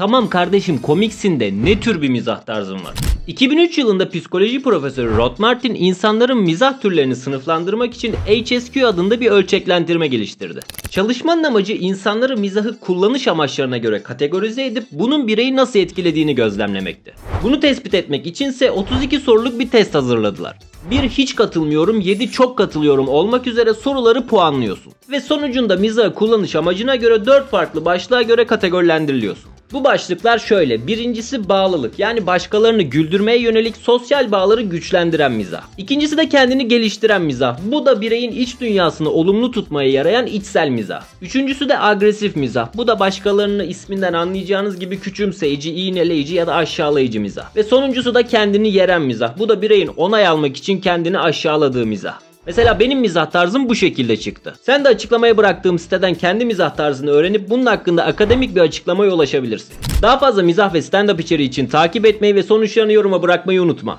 Tamam kardeşim komiksin de ne tür bir mizah tarzın var? 2003 yılında psikoloji profesörü Rod Martin insanların mizah türlerini sınıflandırmak için HSQ adında bir ölçeklendirme geliştirdi. Çalışmanın amacı insanları mizahı kullanış amaçlarına göre kategorize edip bunun bireyi nasıl etkilediğini gözlemlemekti. Bunu tespit etmek içinse 32 soruluk bir test hazırladılar. Bir hiç katılmıyorum, 7 çok katılıyorum olmak üzere soruları puanlıyorsun. Ve sonucunda mizahı kullanış amacına göre 4 farklı başlığa göre kategorilendiriliyorsun. Bu başlıklar şöyle. Birincisi bağlılık. Yani başkalarını güldürmeye yönelik sosyal bağları güçlendiren mizah. İkincisi de kendini geliştiren mizah. Bu da bireyin iç dünyasını olumlu tutmaya yarayan içsel mizah. Üçüncüsü de agresif mizah. Bu da başkalarını isminden anlayacağınız gibi küçümseyici, iğneleyici ya da aşağılayıcı mizah. Ve sonuncusu da kendini yeren mizah. Bu da bireyin onay almak için kendini aşağıladığı mizah. Mesela benim mizah tarzım bu şekilde çıktı. Sen de açıklamaya bıraktığım siteden kendi mizah tarzını öğrenip bunun hakkında akademik bir açıklamaya ulaşabilirsin. Daha fazla mizah ve stand-up içeriği için takip etmeyi ve sonuçlarını yoruma bırakmayı unutma.